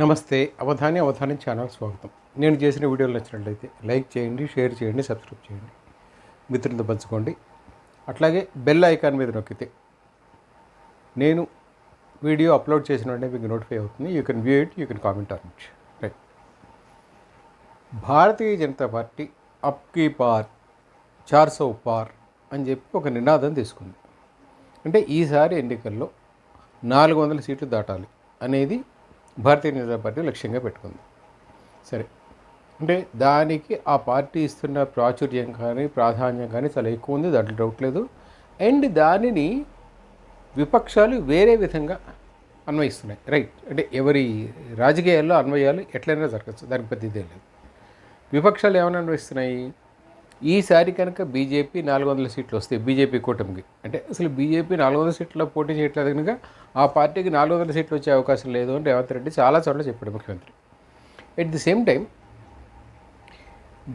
నమస్తే అవధాని అవధాని ఛానల్ స్వాగతం. నేను చేసిన వీడియోలు నచ్చినట్లయితే లైక్ చేయండి షేర్ చేయండి సబ్స్క్రైబ్ చేయండి. మిత్రులతో పంచుకోండి. అట్లాగే బెల్ ఐకాన్ మీద నొక్కితే నేను వీడియో అప్లోడ్ చేసిన వెంటనే మీకు నోటిఫై అవుతుంది. You can view it you can comment on it right Bharatiya Janata Party up కీ పార్ చార్ సో పార్ అని చెప్పి ఒక నినాదం తీసుకుంది. అంటే ఈసారి ఎన్నికల్లో నాలుగు వందల సీట్లు దాటాలి అనేది భారతీయ జనతా పార్టీ లక్ష్యంగా పెట్టుకుంది. సరే. అంటే దానికి ఆ పార్టీ ఇస్తున్న ప్రాచుర్యం కానీ ప్రాధాన్యం కానీ చాలా ఎక్కువ ఉంది. దాంట్లో డౌట్ లేదు. అండ్ దానిని విపక్షాలు వేరే విధంగా అన్వయిస్తున్నాయి. రైట్. అంటే ఎవరి రాజకీయాల్లో అన్వయాలు ఎట్లయినా జరగచ్చు. దానికి పెద్ద ఇదే లేదు. విపక్షాలు ఏమైనా అన్వయిస్తున్నాయి? ఈసారి కనుక బీజేపీ నాలుగు వందల సీట్లు వస్తాయి బీజేపీ కూటమికి అంటే అసలు బీజేపీ నాలుగు వందల సీట్లో పోటీ చేయట్లేదు కనుక ఆ పార్టీకి నాలుగు వందల సీట్లు వచ్చే అవకాశం లేదు అని రేవంత్ రెడ్డి చాలా చోట్ల చెప్పాడు ముఖ్యమంత్రి. At the same time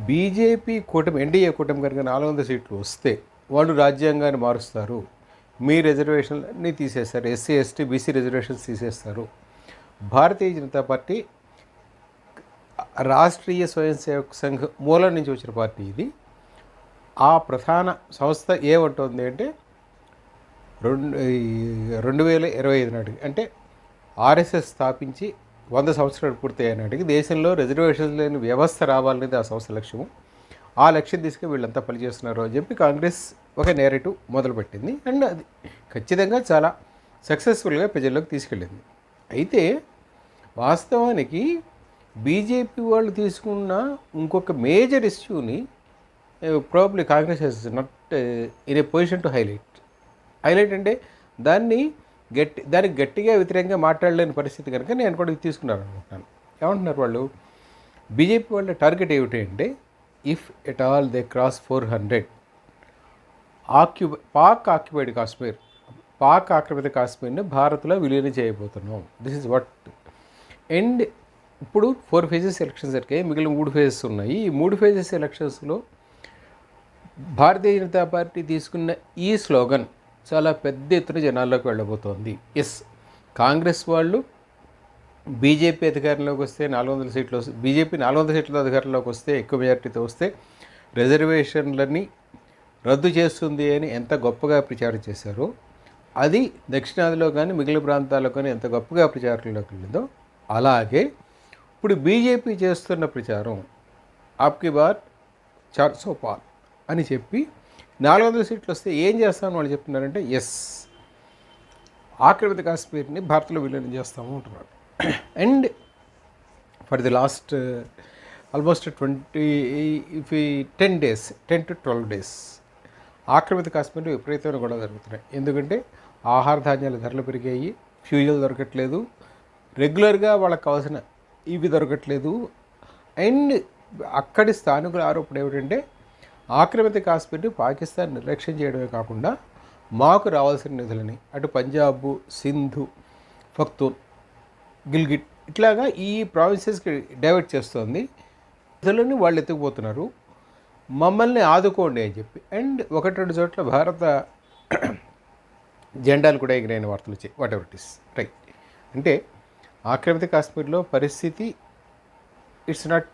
BJP కూటమి ఎన్డీఏ కూటమి కనుక నాలుగు వందల సీట్లు వస్తే వాళ్ళు రాజ్యాంగాన్ని మారుస్తారు. మీ రిజర్వేషన్లన్నీ తీసేస్తారు. ఎస్సీ ఎస్టీ బీసీ రిజర్వేషన్స్ తీసేస్తారు. భారతీయ జనతా పార్టీ రాష్ట్రీయ స్వయం సేవక సంఘం మూలం నుంచి వచ్చిన పార్టీ ఇది. ఆ ప్రధాన సంస్థ ఏమంటుంది అంటే రెండు రెండు వేల ఇరవై ఐదు నాటికి అంటే ఆర్ఎస్ఎస్ స్థాపించి వంద సంవత్సరాలు పూర్తయ్యే నాటికి దేశంలో రిజర్వేషన్ లేని వ్యవస్థ రావాలనేది ఆ సంస్థ లక్ష్యము. ఆ లక్ష్యం తీసుకుని వీళ్ళంతా పనిచేస్తున్నారు అని చెప్పి కాంగ్రెస్ ఒక నేరేటివ్ మొదలుపెట్టింది. అండ్ అది ఖచ్చితంగా చాలా సక్సెస్ఫుల్గా ప్రజల్లోకి తీసుకెళ్ళింది. అయితే వాస్తవానికి బీజేపీ వాళ్ళు తీసుకున్న ఇంకొక మేజర్ ఇష్యూని probably Congress he's not in a position to highlight highlight అంటే దాన్ని గట్టి దానికి గట్టిగా వ్యతిరేకంగా మాట్లాడలేని పరిస్థితి కనుక నేను కూడా తీసుకున్నారు తీసుకున్నాను అనుకుంటున్నాను. ఏమంటున్నారు వాళ్ళు? బీజేపీ వాళ్ళ టార్గెట్ ఏమిటి అంటే if at all they cross four hundred occupy Pak occupied Kashmir Pak ఆక్రమిత కాశ్మీర్ని భారత్లో విలీనం చేయబోతున్నాం. దిస్ ఇస్ వాట్ అండ్ ఇప్పుడు ఫోర్ ఫేజెస్ ఎలక్షన్స్ జరిగాయి. మిగిలిన మూడు ఫేజెస్ ఉన్నాయి. ఈ మూడు ఫేజెస్ ఎలక్షన్స్లో భారతీయ జనతా పార్టీ తీసుకున్న ఈ స్లోగన్ చాలా పెద్ద ఎత్తున జనాల్లోకి వెళ్ళబోతోంది. ఎస్ కాంగ్రెస్ వాళ్ళు బీజేపీ అధికారంలోకి వస్తే నాలుగు వందల సీట్లు వస్తే బీజేపీ నాలుగు వందల సీట్ల అధికారంలోకి వస్తే ఎక్కువ మెజార్టీతో వస్తే రిజర్వేషన్లని రద్దు చేస్తుంది అని ఎంత గొప్పగా ప్రచారం చేశారో అది దక్షిణాదిలో కానీ మిగిలిన ప్రాంతాల్లో కానీ ఎంత గొప్పగా ప్రచారంలోకి వెళ్ళిందో అలాగే ఇప్పుడు బీజేపీ చేస్తున్న ప్రచారం ఆప్కి బార్ చార్ సో పార్ అని చెప్పి నాలుగు వందల సీట్లు వస్తే ఏం చేస్తామని వాళ్ళు చెప్తున్నారంటే ఎస్ ఆక్రమిత కాశ్మీర్ని భారత్లో విలీనం చేస్తాము అంటున్నారు. And for the last almost twenty if ten days ten to twelve days ఆక్రమిత కాశ్మీర్లో విపరీతమైన గొడవ జరుగుతున్నాయి. ఎందుకంటే ఆహార ధాన్యాల ధరలు పెరిగాయి ఫ్యూజల్ దొరకట్లేదు రెగ్యులర్గా వాళ్ళకి కావాల్సిన ఇవి దొరకట్లేదు. అండ్ అక్కడి స్థానికుల ఆరోపణ ఏమిటంటే ఆక్రమిత కాశ్మీర్ని పాకిస్తాన్ నిర్లక్ష్యం చేయడమే కాకుండా మాకు రావాల్సిన నిధులని అటు పంజాబ్ సింధు ఫక్తూన్ గిల్గిట్ ఇట్లాగా ఈ ప్రావిన్సెస్కి డైవర్ట్ చేస్తోంది. నిధులని వాళ్ళు ఎత్తుకుపోతున్నారు. మమ్మల్ని ఆదుకోండి అని చెప్పి. అండ్ ఒకటి రెండు చోట్ల భారత జెండాలు కూడా ఎగిరైన వార్తలు వచ్చాయి. Whatever it is right అంటే ఆక్రమిత కాశ్మీర్లో పరిస్థితి it's not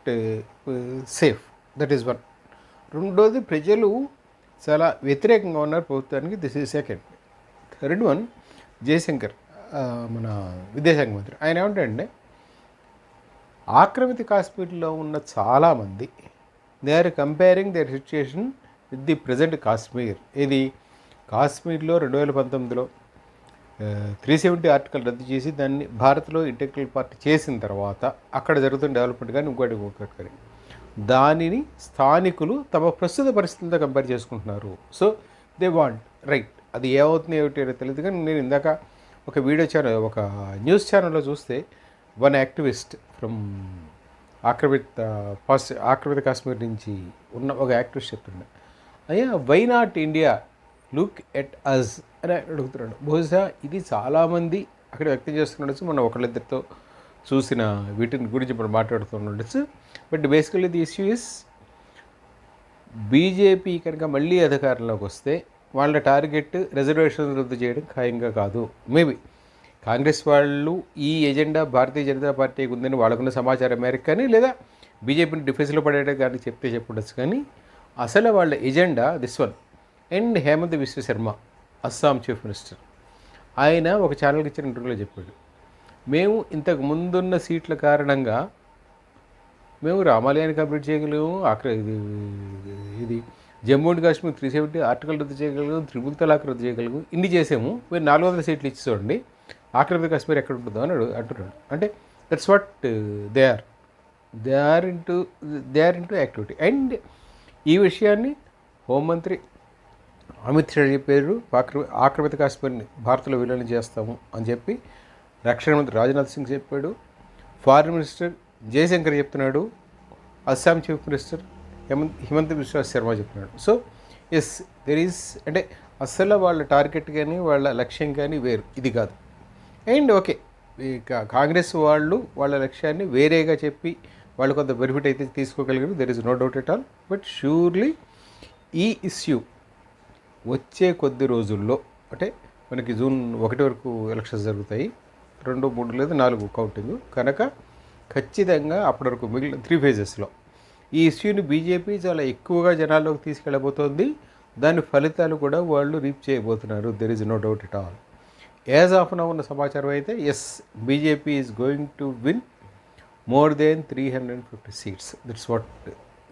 safe that is one రెండోది ప్రజలు చాలా వ్యతిరేకంగా ఉన్నారు ప్రభుత్వానికి. This is second third one Jaishankar మన విదేశాంగ మంత్రి. ఆయన ఏమంటాడంటే ఆక్రమిత కాశ్మీర్లో ఉన్న చాలామంది they are comparing their situation with the present Kashmir ఇది కాశ్మీర్లో రెండు వేల పంతొమ్మిదిలో త్రీ సెవెంటీ ఆర్టికల్ రద్దు చేసి దాన్ని భారత్లో ఇంటెక్టల్ పార్టీ చేసిన తర్వాత అక్కడ జరుగుతున్న డెవలప్మెంట్ కానీ ఇంకోటి ఇంకొకటి కానీ దానిని స్థానికులు తమ ప్రస్తుత పరిస్థితులతో కంపేర్ చేసుకుంటున్నారు. సో దే వాంట్ రైట్ అది ఏమవుతుంది ఏమిటి అనేది తెలియదు కానీ నేను ఇందాక ఒక వీడియో ఛానల్ ఒక న్యూస్ ఛానల్లో చూస్తే వన్ యాక్టివిస్ట్ ఫ్రమ్ ఆక్రమిత పాస్ ఆక్రమిత కాశ్మీర్ నుంచి ఉన్న ఒక యాక్టివిస్ట్ చెప్తుండే. అయ్యా why not India look at us అని అడుగుతున్నాడు. బహుశా ఇది చాలామంది అక్కడ వ్యక్తం చేస్తుండొచ్చు మనం ఒకళ్ళిద్దరితో చూసిన వీటిని గురించి మనం మాట్లాడుతుండొచ్చు but basically the issue is BJP కనుక మళ్ళీ అధికారంలోకి వస్తే వాళ్ళ టార్గెట్ రిజర్వేషన్ రద్దు చేయడం ఖాయంగా కాదు. మేబీ కాంగ్రెస్ వాళ్ళు ఈ ఎజెండా భారతీయ జనతా పార్టీకి ఉందని వాళ్ళకున్న సమాచారం మేరకు కానీ లేదా బీజేపీని డిఫెన్స్లో పడేయడం కానీ చెప్తే చెప్పుండొచ్చు కానీ అసలు వాళ్ళ agenda this one and Hemant Biswa Sarma Assam chief minister ఆయన ఒక ఛానల్కి ఇచ్చిన ఇంటర్వ్యూలో చెప్పాడు. మేము ఇంతకు ముందున్న సీట్ల కారణంగా మేము రామాలయాన్ని కంప్లీట్ చేయగలము అక్కడ ఇది ఇది Jammu and Kashmir three seventy article రద్దు చేయగలము త్రిపుల్ తలాక్ రద్దు చేయగలము ఇన్ని చేసాము. మీరు నాలుగు వందల సీట్లు ఇచ్చి చూడండి ఆక్రమిత కాశ్మీర్ ఎక్కడ ఉంటుందో అని అంటున్నాడు. అంటే that's what they are they are into they are into activity and ఈ విషయాన్ని హోంమంత్రి అమిత్ షా చెప్పారు ఆక్రమిత కాశ్మీర్ని భారత్లో విలీనం చేస్తాము అని చెప్పి రక్షణ మంత్రి రాజ్నాథ్ సింగ్ చెప్పాడు. ఫారిన్ మినిస్టర్ జయశంకర్ చెప్తున్నాడు. అస్సాం చీఫ్ మినిస్టర్ హేమంత్ హిమంత్ బిశ్వ శర్మ చెప్తున్నాడు. సో ఎస్ దెర్ ఈస్ అంటే అస్సలు వాళ్ళ టార్గెట్ కానీ వాళ్ళ లక్ష్యం కానీ వేరు. ఇది కాదు. అండ్ ఓకే ఇక కాంగ్రెస్ వాళ్ళు వాళ్ళ లక్ష్యాన్ని వేరేగా చెప్పి వాళ్ళు కొంత బెనిఫిట్ అయితే తీసుకోగలిగారు. There is no doubt at all but surely ఈ ఇష్యూ వచ్చే కొద్ది రోజుల్లో అంటే మనకి జూన్ ఒకటి వరకు ఎలక్షన్స్ జరుగుతాయి. రెండు మూడు లేదా నాలుగు కౌంటింగ్ కనుక ఖచ్చితంగా అప్పటి వరకు మిగిలిన త్రీ ఫేజెస్లో ఈ ఇష్యూని బీజేపీ చాలా ఎక్కువగా జనాల్లోకి తీసుకెళ్ళబోతోంది. దాని ఫలితాలు కూడా వాళ్ళు రీప్ చేయబోతున్నారు. There is no doubt it all as of now ఉన్న సమాచారం అయితే yes BJP is going to win more than three hundred and fifty seats that's what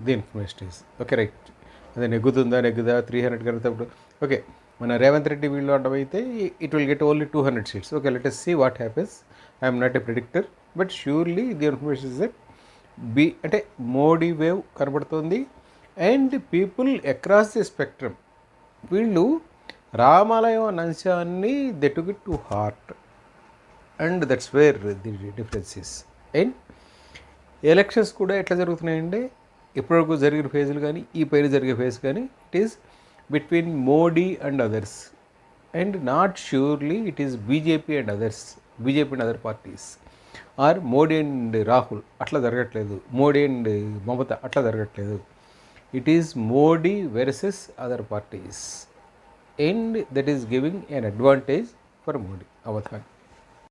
the information is okay right అదే నెగ్గుతుందా నెగ్గుదా? త్రీ హండ్రెడ్ కనుక okay మన రేవంత్ రెడ్డి వీళ్ళు అడ్డమైతే అయితే it will get only two hundred seats okay let's see what happens I'm not a predictor but surely the information is that be అంటే Modi wave కనబడుతుంది. And people across the spectrum వీళ్ళు రామాలయం అన్న అంశాన్ని they took it to heart and that's where the differences and elections కూడా ఎట్లా జరుగుతున్నాయంటే ఇప్పటివరకు జరిగిన ఫేజులు కానీ ఈ పైన జరిగే ఫేజ్ కానీ it is between Modi and others and not surely it is BJP and others BJP and other parties are Modi and Rahul అట్లా జరగట్లేదు. మోడీ అండ్ మమత అట్లా జరగట్లేదు. It is Modi versus other parties and that is giving an advantage for Modi అవధాన్